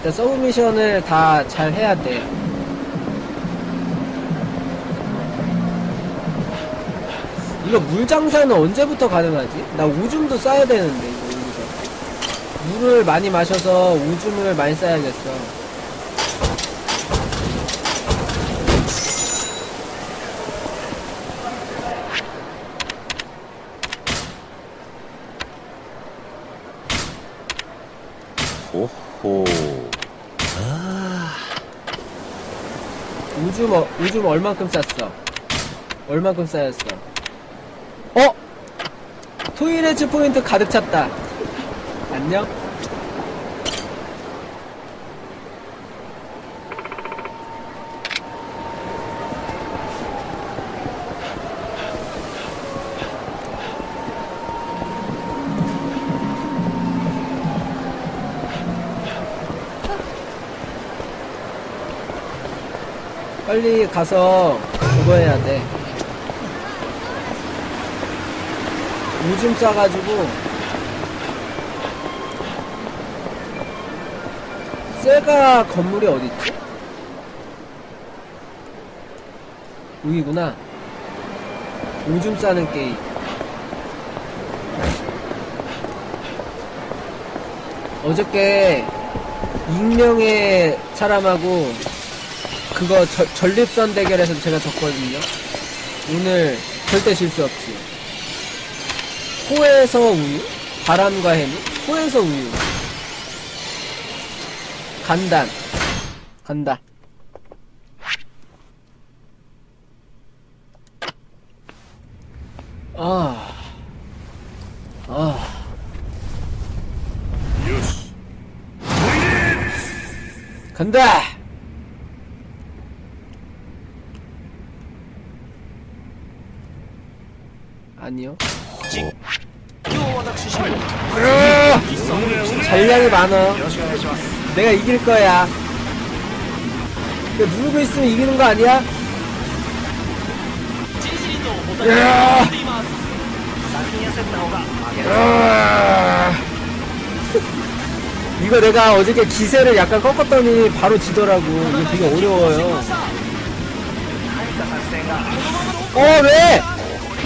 일단 서브 미션을 다 잘 해야 돼요. 이거 물 장사는 언제부터 가능하지? 나 오줌도 싸야 되는데 이거 여기서 물을 많이 마셔서 오줌을 많이 싸야겠어. 오호. 오줌 어, 오줌 얼만큼 쌌어? 얼만큼 쌓였어? 어? 토이레츠 포인트 가득 찼다. 안녕? 빨리 가서 그거 해야 돼. 오줌 싸가지고 세가 건물이 어딨지? 여기구나. 오줌 싸는 게임. 어저께 익명의 사람하고 그거 저- 전립선 대결에서 제가 졌거든요. 오늘 절대 실수 없지. 코에서 우유? 바람과 해미? 코에서 우유. 간단. 간다. 아. 아. 간다! 아니요. 으아! 잔량이 많아. 내가 이길 거야. 내가 누르고 있으면 이기는 거 아니야? 으아! 으아! 이거 내가 어저께 기세를 약간 꺾었더니 바로 지더라고. 이거 되게 어려워요. 어, 왜?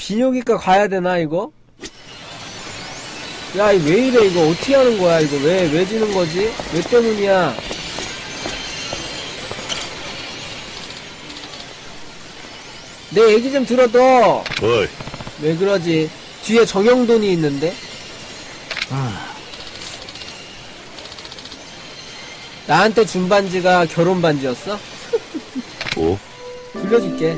비뇨기과 가야 되나 이거? 야이왜 이래 이거 어떻게 하는 거야 이거 왜 왜 지는 거지? 왜 때문이야? 내 얘기 좀 들어도 어이 왜 그러지? 뒤에 정형돈이 있는데? 아. 나한테 준 반지가 결혼 반지였어? 오? 뭐? 빌려줄게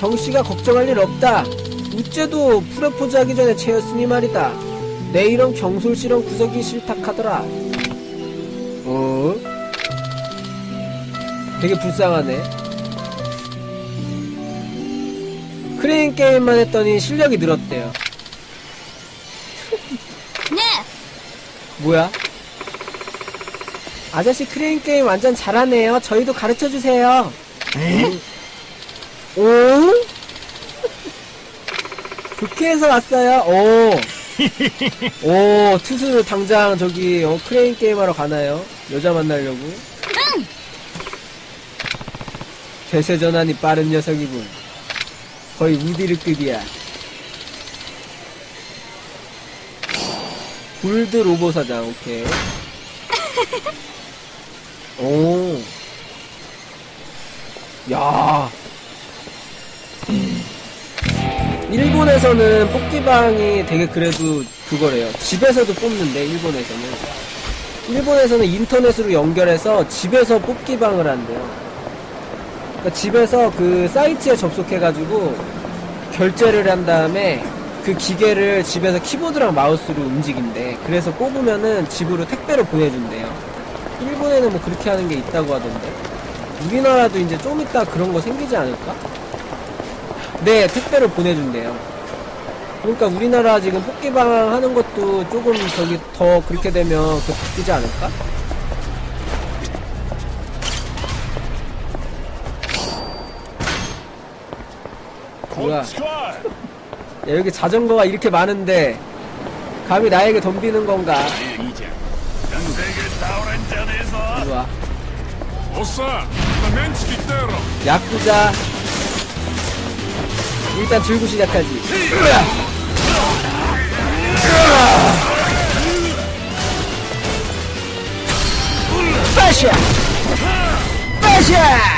정씨가 걱정할 일 없다. 우째도 프로포즈 하기 전에 채였으니 말이다. 내일은 경솔실험 구석이 싫다카더라. 어? 되게 불쌍하네. 크레인 게임만 했더니 실력이 늘었대요. 네, 뭐야? 아저씨 크레인 게임 완전 잘하네요. 저희도 가르쳐 주세요. 오? 국회에서 왔어요. 오. 오, 투수 당장 저기 어, 크레인 게임 하러 가나요? 여자 만나려고? 대세 전환이 빠른 녀석이군. 거의 우디르급이야. 골드 로보 사장, 오케이. 오. 야. 일본에서는 뽑기방이 되게 그래도 그거래요. 집에서도 뽑는데, 일본에서는. 일본에서는 인터넷으로 연결해서 집에서 뽑기방을 한대요. 그러니까 집에서 그 사이트에 접속해가지고 결제를 한 다음에 그 기계를 집에서 키보드랑 마우스로 움직인대. 그래서 뽑으면은 집으로 택배로 보내준대요. 일본에는 뭐 그렇게 하는 게 있다고 하던데. 우리나라도 이제 좀 이따 그런 거 생기지 않을까? 네, 택배를 보내준대요. 그러니까 우리나라 지금 폭기방 하는 것도 조금 저기 더 그렇게 되면 더 바뀌지 않을까? 뭐야. 야, 여기 자전거가 이렇게 많은데, 감히 나에게 덤비는 건가? 좋아. 야쿠자 일단 들고 시작하지. 빠샤! 빠샤!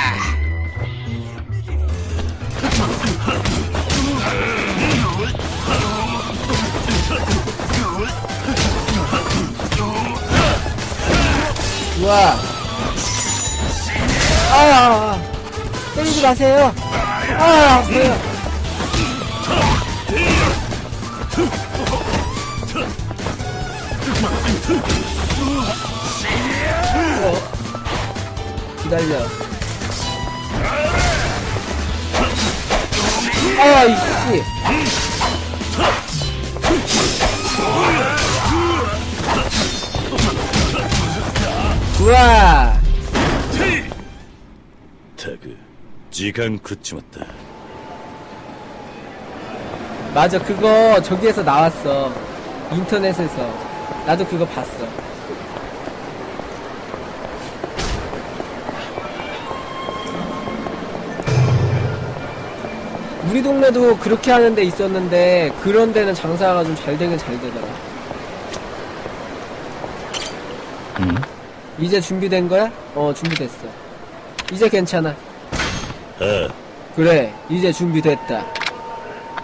좋아. 아, 아, 아. 때리지 마세요. 아, 아파요. 기다려. 아, 이씨. 우와! 태그, 지간 그치었다 맞아, 그거 저기에서 나왔어. 인터넷에서. 나도 그거 봤어. 우리 동네도 그렇게 하는 데 있었는데, 그런 데는 장사가 좀 잘 되긴 잘 되더라. 응? 이제 준비된 거야? 어, 준비됐어. 이제 괜찮아. ああ 그래, 이제 준비됐다.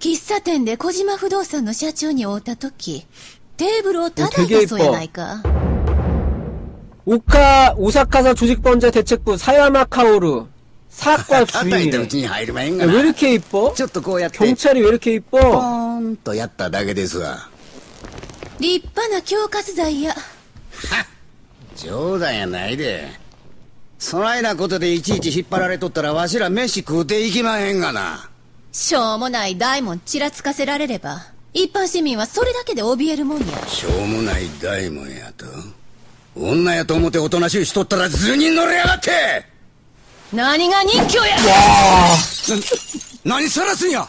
喫茶店で小島不動産の社長に会った時テーブルを叩いたそうやないか 오카 오사카사 조직범죄 대책부 사야마 카오루 사과 叩いたう 주인이래. ちに入るまへん 야, が 왜 な。 이렇게 이뻐? ちょっとこうやって、 경찰이 왜 이렇게 ポ 이뻐? ーンとやっただけですわ。立派な恐喝罪や冗談やないで。そないなことでいちいち引っ張られとったらわしら飯食うていきまへんがな。 しょうもない大門ちらつかせられれば一般市民はそれだけで怯えるもんやしょうもない大門やと。女やと思っておとなしゅうしとったら図に乗りやがって何が人気や何さらすんや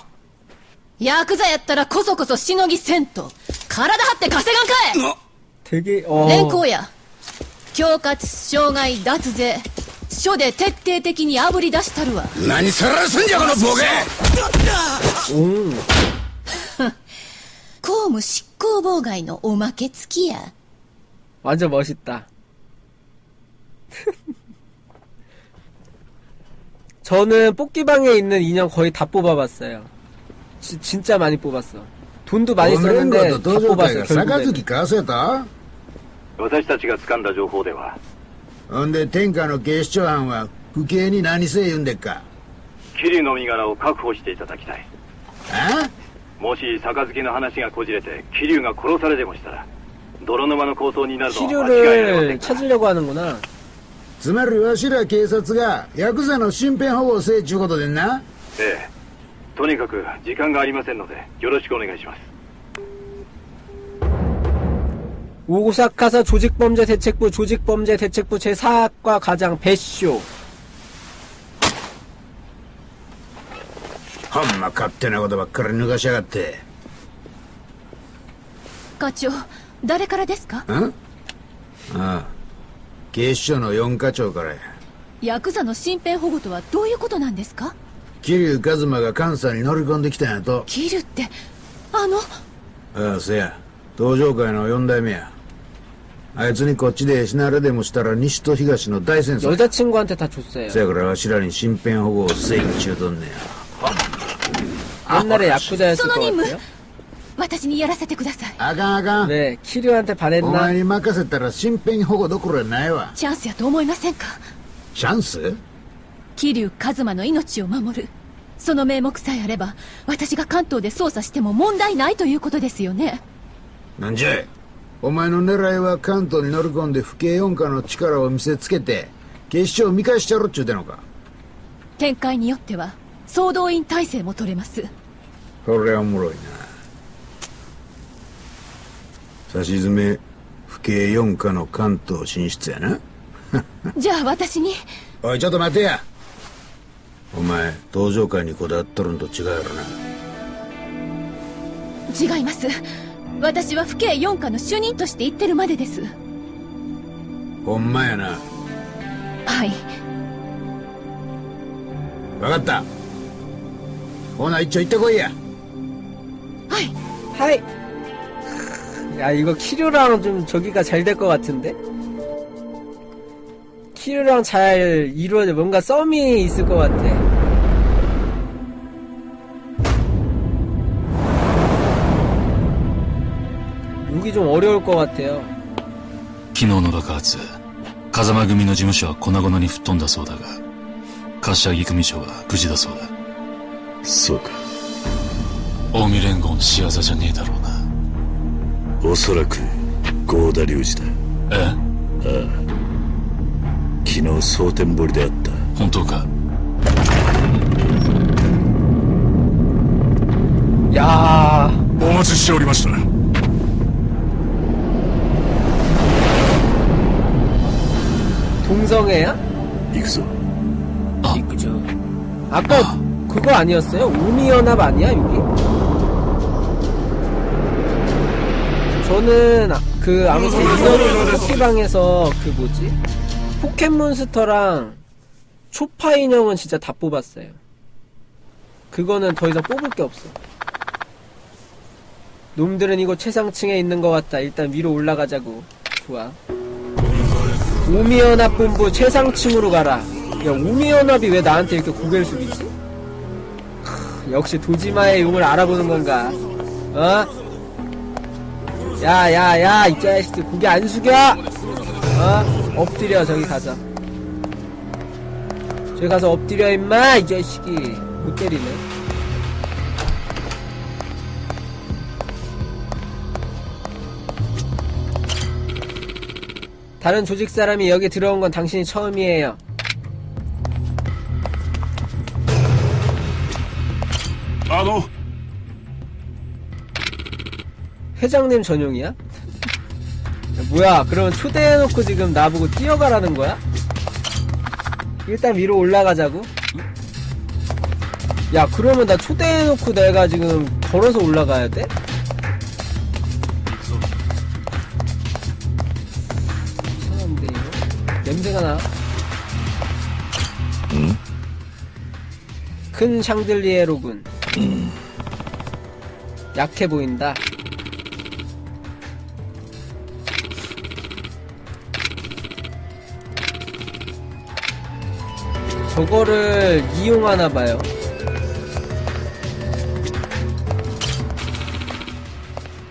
ヤクザやったらこそこそしのぎせんと体張って稼がんかいな 되게 어 連行や恐喝傷害脱税 署で徹底的に炙り出したるわ何さらすんじゃこのボケ 오. 公務執行妨害のおまけ付きや 완전 멋있다. 저는 뽑기방에 있는 인형 거의 다 뽑아봤어요. 지- 진짜 많이 뽑았어. 돈도 많이 本連合 썼는데 と 다 登場会 뽑았어 が 결국에. 杯交わせた私たちが掴んだ情報では ほんで天下の警視庁班は不敬に何せ言うんでっか桐生の身柄を確保していただきたいあもし杯の話がこじれて桐生が殺されでもしたら泥沼の構想になるのは間違いありませ 치료를 んから 찾으려고 하는구나. つまりわしら警察がヤクザの身辺保護せえちゅうことでんなええとにかく時間がありませんのでよろしくお願いします 오사카사 조직범죄 대책부 조직범죄 대책부 제4과 과장 배쇼. ほんま勝手なことばっかり抜かしやがって課長誰からですかんああ警視庁の四課長からやヤクザの身辺保護とはどういうことなんですか桐生一馬が関西に乗り込んできたんやとキルって あのああせや 登場会の四代目やあいつにこっちで死なれでもしたら西と東の大戦争や 여자친구한테 다 줬어요. せやからわしらに身辺保護を請求中とんねや 옛날에 야쿠자였을 その 것 任務 같아요. 私にやらせてくださいあかんあかん、 네, 키류한테 お 반했나? 前に任せたら身辺保護どころやないわチャンスやと思いませんかチャンス桐生一馬の命を守るその名目さえあれば私が関東で捜査しても問題ないということですよね なんじゃいお前の狙いは関東に乗り込んで府警四課の力を見せつけて警視庁を見返しちゃろっちゅうてのか？展開によっては総動員体制も取れます。これはおもろいな。差し詰め府警四課の関東進出やな。じゃあ私に。おいちょっと待てや。お前登場会にこだわっとるんと違うやろな。違います私は府警四課の主任として言ってるまでですほんまやなはい分かったほな一丁行ってこいやはい 하이. 야, 이거 키류랑 좀 저기가 잘 될 것 같은데? 키류랑 잘 이루어져, 뭔가 썸이 있을 것 같아. 여기 좀 어려울 것 같아요. 昨日の爆発風間組の事務所は粉々に吹っ飛んだそうだが柏木組長は無事だそうだそうか近江連合の仕業じゃねえだろうなおそらく合田隆二だえ昨日蒼天堀であった本当か 야 お待ちしておりました 익성애야? 익성. 그죠. 아까 아. 그거 아니었어요? 우미연합 아니야 여기? 저는 아, 그 아무튼 인연 포켓방에서 그 뭐지 포켓몬스터랑 초파 인형은 진짜 다 뽑았어요. 그거는 더 이상 뽑을 게 없어. 놈들은 이거 최상층에 있는 것 같다. 일단 위로 올라가자고. 좋아. 우미연합 본부 최상층으로 가라. 야, 우미연합이 왜 나한테 이렇게 고개를 숙이지? 크, 역시 도지마의 용을 알아보는 건가? 어? 야, 야, 야, 이 자식들 고개 안 숙여! 어? 엎드려, 저기 가서. 저기 가서 엎드려, 임마! 이 자식이. 못 때리네. 다른 조직 사람이 여기 들어온 건 당신이 처음이에요. 아, あの 회장님 전용이야? 야, 뭐야, 그러면 초대해놓고 지금 나보고 뛰어가라는 거야? 일단 위로 올라가자고? 야, 그러면 나 초대해놓고 내가 지금 걸어서 올라가야 돼? 냄새가 나. 큰 샹들리에로군. 약해 보인다. 저거를 이용하나 봐요.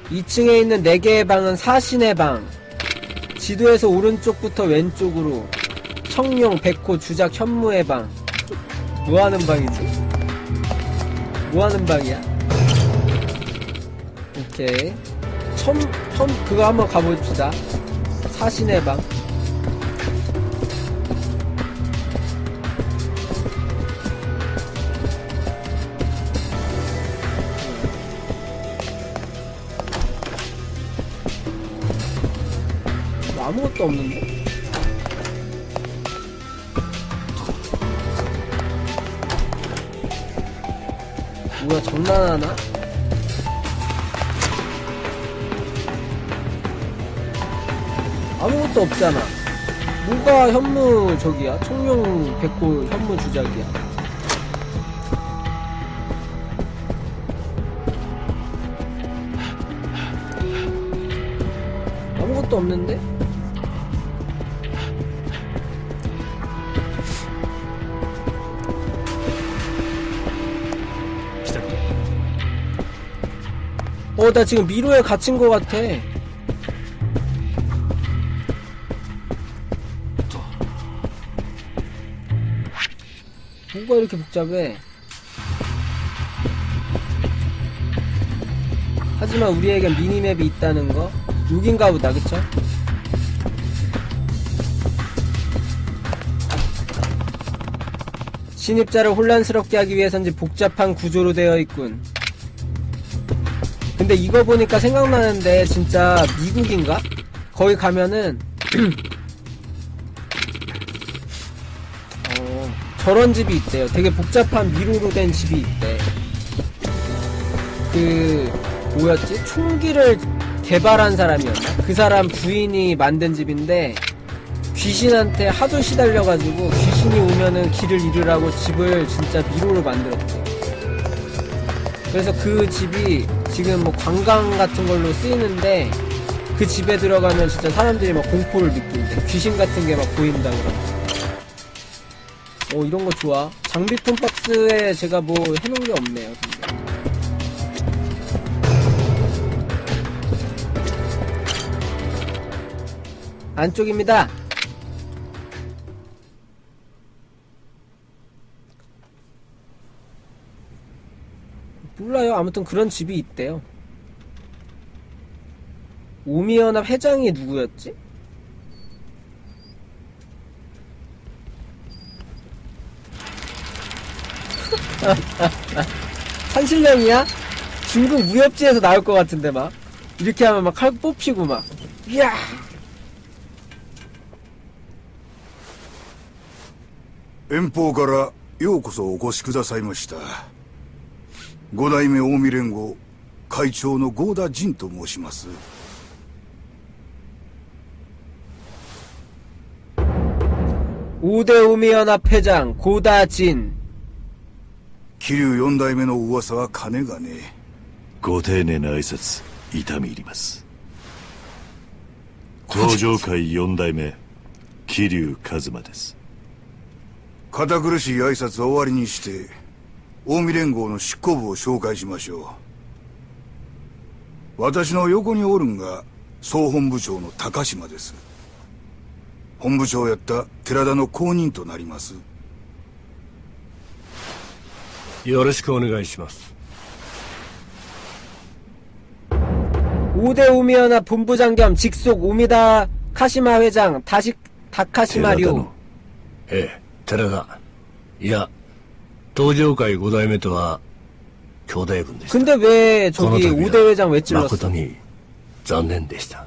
이층에 있는 4개의 방은 사신의 방. 지도에서 오른쪽부터 왼쪽으로 청룡, 백호, 주작, 현무의 방. 뭐 하는 방이지? 뭐 하는 방이야? 오케이. 첨, 첨, 그거 한번 가봅시다. 사신의 방. 수밖에 없는데 뭐야 장난하나? 아무것도 없잖아 뭐가 현무 저기야? 청룡 백골 현무 주작이야 아무것도 없는데? 어, 나 지금 미로에 갇힌 것 같아. 뭐가 이렇게 복잡해? 하지만 우리에겐 미니맵이 있다는 거? 여긴가 보다, 그쵸? 신입자를 혼란스럽게 하기 위해서인지 복잡한 구조로 되어 있군. 근데 이거 보니까 생각나는데 진짜 미국인가? 거기 가면은 어, 저런 집이 있대요. 되게 복잡한 미로로 된 집이 있대. 그 뭐였지? 총기를 개발한 사람이었나? 그 사람 부인이 만든 집인데 귀신한테 하도 시달려가지고 귀신이 오면은 길을 잃으라고 집을 진짜 미로로 만들었대. 그래서 그 집이 지금 뭐 관광 같은 걸로 쓰이는데 그 집에 들어가면 진짜 사람들이 막 공포를 느낀대. 귀신 같은 게 막 보인다 그러고. 오 이런 거 좋아. 장비품 박스에 제가 뭐 해놓은 게 없네요. 근데. 안쪽입니다. 몰라요. 아무튼 그런 집이 있대요. 오미연합 회장이 누구였지? 산신령이야? 중국 무협지에서 나올 것 같은데 막 이렇게 하면 막 칼 뽑히고 막 이야 遠方からようこそお越しくださいました 五代目近江連合会長の合田仁と申します 5대 오미연합 회장 고다진 桐生四代目の噂は金がねえご丁寧な挨拶痛み入ります登場界四代目桐生一馬です堅苦しい挨拶は終わりにして 近江連合の執行部を紹介しましょう私の横におるんが総本部長の高島です本部長やった寺田の後任となりますよろしくお願いします 5대 오미연합 본부장 겸 직속 오미다 카시마 회장 다시 다카시마류 ええ寺田いや 東上会五代目とは兄弟分でした 근데 왜 この 저기 度 5대 회장 왜 は 찔렀어 誠に残念でした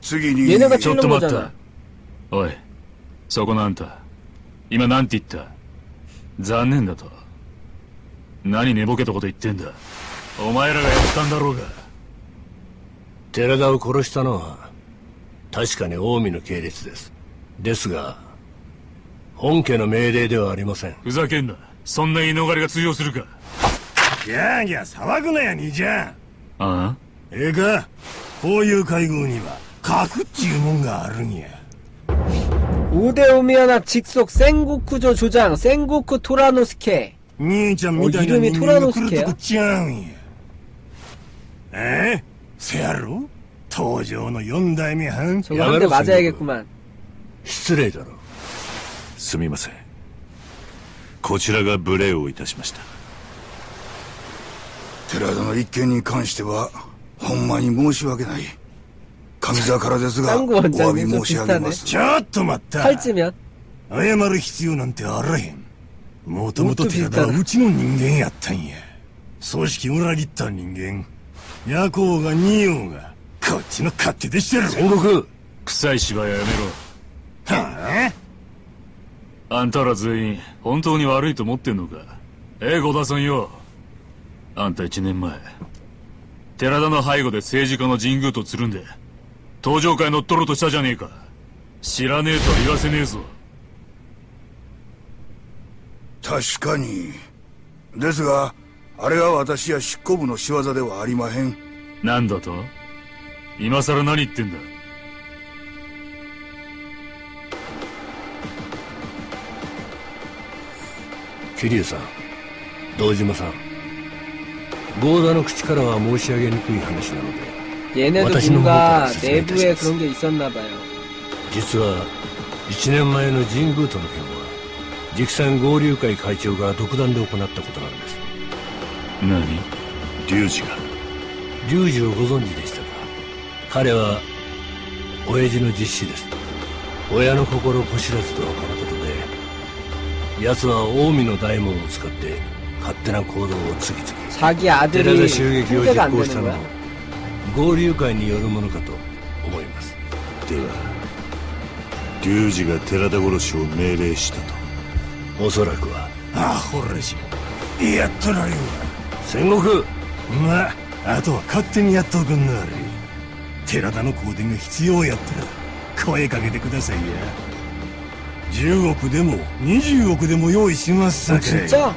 次に 얘네가 ちょっ 찔른 と待っ 거잖아 た。おい、そこのあんた。今なんて言った残念だと。何寝ぼけたこと言ってんだ。お前らがやったんだろうが。寺田を殺したのは確かに近江の系列ですですが 本家の命令ではありませんふざけんな。そんな言い逃れが通用するか。ギャーギャー騒ぐなや兄ちゃんああええかこういう会合には核っちゅうもんがあるんや 5대 오미연합 직속 센고쿠조 조장 센고쿠 토라노스케 兄ちゃんみたいなおイルミ人間が来トラノスケやるとこちゃうんやええせやろ登場の四代目藩 저거 한 대 맞아야겠구만 失礼だろ すみません。こちらが無礼をいたしました。寺田の一件に関してはほんまに申し訳ない。神座からですがお詫び申し上げます。ちょっと待った。謝る必要なんてあらへん。もともと寺田はうちの人間やったんや。組織裏切った人間。夜行が二王がこっちの勝手でしてる戦国臭い芝居はやめろ。はあ？あんたら全員、本当に悪いと思ってんのか？ええ、ゴダさんよ。あんた一年前、寺田の背後で政治家の神宮とつるんで、登場会乗っ取ろうとしたじゃねえか。知らねえとは言わせねえぞ。確かにですがあれは私や執行部の仕業ではありまへんなんだと？今さら何言ってんだ？桐生さん堂島さん。合田の口からは申し上げにくい話なので私の方から説明いたします。実は1年前の神宮との件は直参合流会会長が独断で行ったことなんです。何？龍二が？龍二をご存知でしたか？彼は親父の実子です。親の心をこしらずとはこのと奴は近江の大門を使って勝手な行動を次々。寺田襲撃を実行したのも合流会によるものかと思います。では龍二が寺田殺しを命令したと。おそらくはアホらしいやっとられよ戦国。まああとは勝手にやっとくんなあれ寺田の香典が必要やったら声かけてくださいや。10億でも20億でも用意しますさ 어, かい 진짜?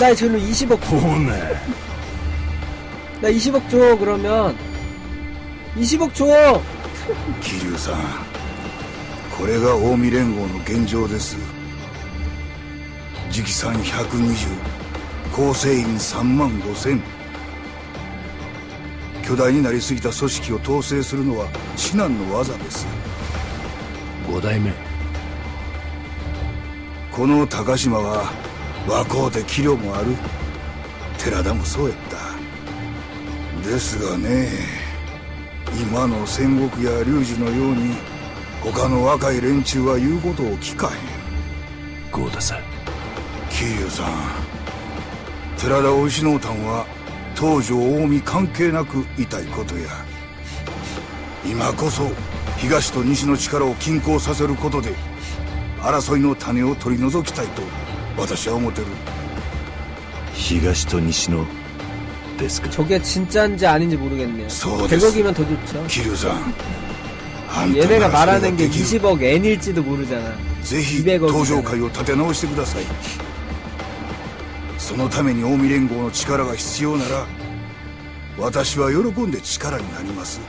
나 지금 20억 ほ 줘. な 나 20억 줘, 그러면. 20억 줘! 桐生さんこれが近江連合の現状です直参120構成員3万5千巨大になりすぎた組織を統制するのは至難の技です五代目 この高島は若うて器量もある。寺田もそうやった。ですがね今の戦国や龍二のように他の若い連中は言うことを聞かへん。豪田さん。桐生さん寺田を失うたんは東条近江関係なく痛いことや。今こそ東と西の力を均衡させることで争いの種を取り除きたいと私は思ってる東と西のですか 저게 진짜인지 아닌지 모르겠네요. 소 100억이면 더 좋죠. 桐生さんあんた 얘네가 ならそれ 말하는 게 ができる 20억 N일지도 모르잖아. ぜひ 200億東条会を立て直してくださいそのために近江連合の力が必要なら私は喜んで力になります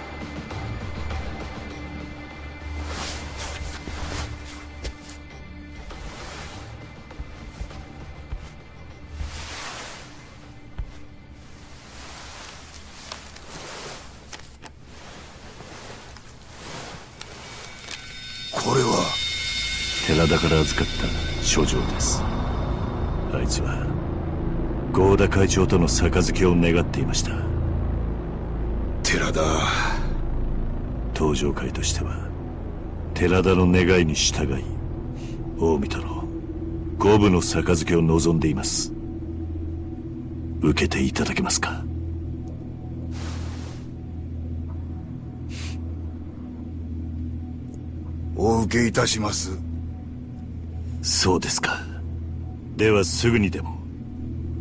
田から預かった書状です。あいつは合田会長との杯を願っていました。寺田。東条会としては寺田の願いに従い近江との五分の杯を望んでいます。受けていただけますか？お受けいたしますそうですかではすぐにでも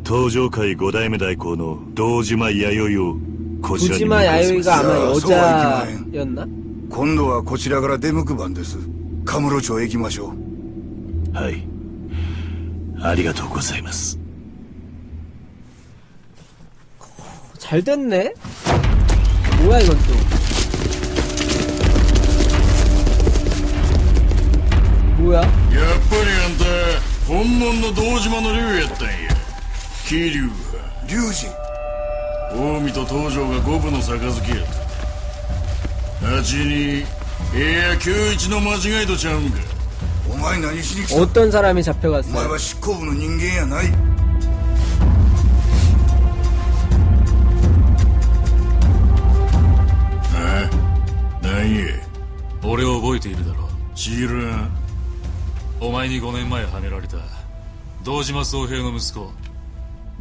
東条会五代目代行の堂島弥生をこちらに向 부지마 かわせます 야요이가 아마 야, 여자였나? 今度はこちらから出向く番ですカムロ町へ行きましょうはいありがとうございます 잘 됐네? 뭐야 이건 또 뭐야? やっぱりあんた本物の堂島の竜やったんや桐生が龍二近江と東条が五分の杯やった八にいや九一の間違いとちゃうんかお前何しに来た 어떤 사람이 お前 잡혀갔어요? は執行部の人間やないあ何や俺を覚えているだろう知らん お前に5年前はめられた堂島宗平の息子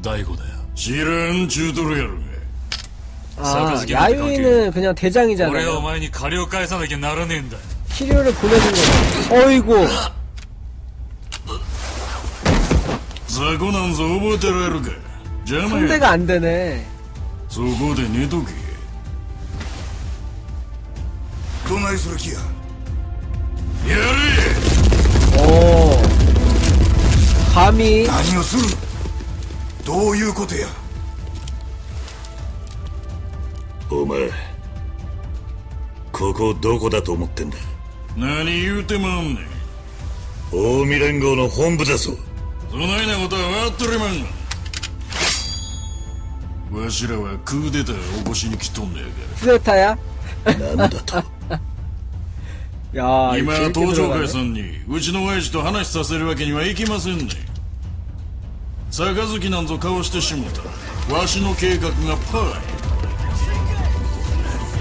大悟だよ知らんちゅうとるやろが 아 사카즈키 야요이는 그냥 俺はお 대장이잖아요 前に借りを返さなきゃならねえんだ 치료를 보내준 거죠 어이구 雑魚なんぞ覚えてられるか邪魔や 상대가 안 되네 そこで寝とけどないする気ややれ おお神？何をする？どういうことや？お前ここどこだと思ってんだ？何言うてまんねん。近江連合の本部だぞ。そないなことは分かっとりまんわしらはクーデターを起こしに来とんねやから。クーデターや？なんだと？야, ら今 재밌게 東上 들어가네. 会さんにうちの親父と話させるわけにはいきませんね杯なんぞ交わしてしもたわしの計画がパーや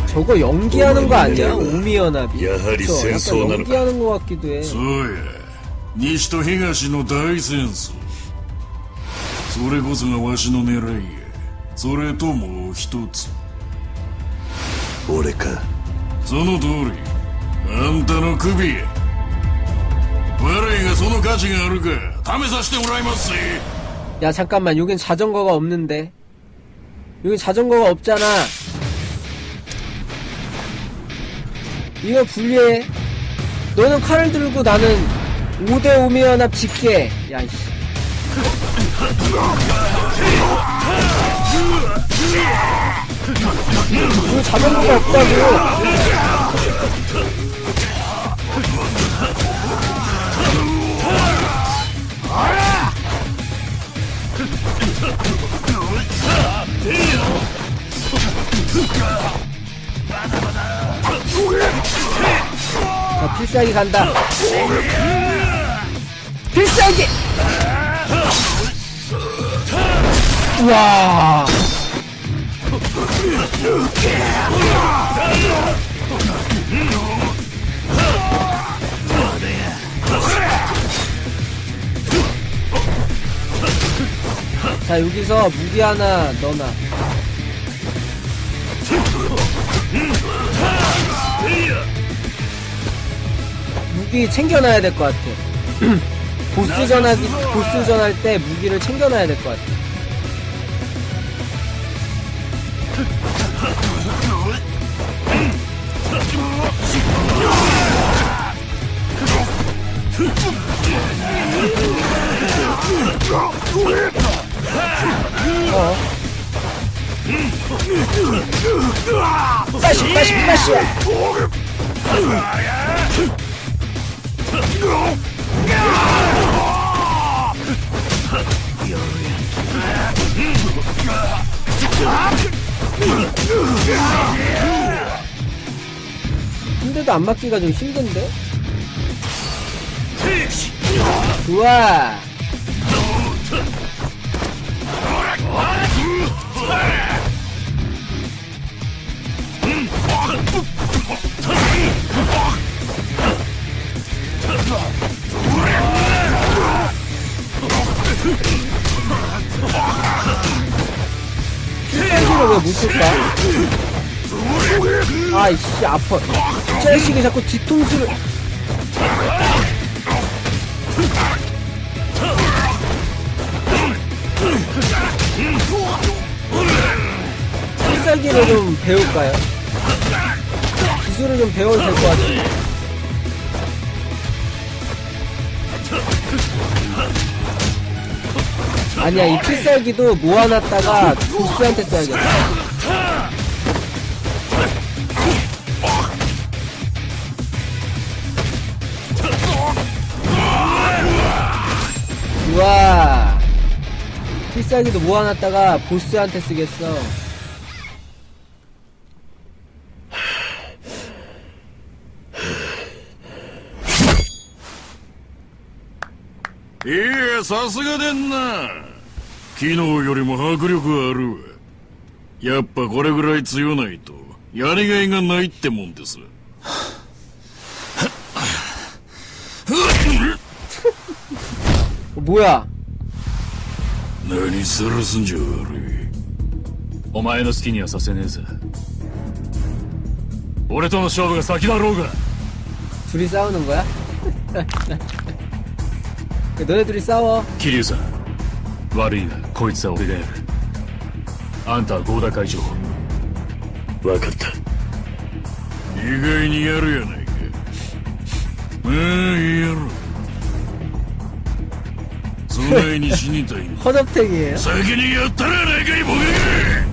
저거 연기하는 거 아니야? 오미연합이. 야하리 그쵸? 약간 센서 나는 연기하는 거 같기도 해. そうや西と東の大戦争それこそがわしの狙いやそれともう一つ俺かその通り あんたの首や我がその価値があるか試させてもらいますぜ 야, 잠깐만. 여긴 자전거가 없는데. 여기 자전거가 없잖아. 이거 불리해. 너는 칼을 들고 나는 5대 오미연합 직계. 야, 이씨. 이거 자전거가 없다고. 자, 필살기 간다. 필살기! 우와. 자, 여기서 무기 하나 넣어놔. 무기 챙겨놔야 될 것 같아. 보스전 하기, 보스전 할 때 무기를 챙겨놔야 될 것 같아. 어. 빠시, 빠시, 빠시! 근데도 안 맞기가 좀 힘든데? 좋아! 필살기를 왜못 쓸까? 아이씨 아파 이 자식이 자꾸 뒤통수를 필살기를 좀 배울까요? 기술을 좀 배워도 될 것 같은데 아니야 이 필살기도 모아놨다가 보스한테 써야겠다. 우와. 필살기도 모아놨다가 보스한테 쓰겠어 いやさすがでんな昨日よりも迫力あるわやっぱこれぐらい強ないとやりがいがないってもんです 어, 뭐야 何さらすんじゃ悪いお前の好きにはさせねえぜ俺との勝負が先だろうが 둘이 싸우는 거야? どれとりさお桐生さん。悪いがこいつは俺がやる。あんたは合田会長。分かった。意外にやるやないか。ああやろ。そないに死にたいほどってんや先にやったらやないかいボケ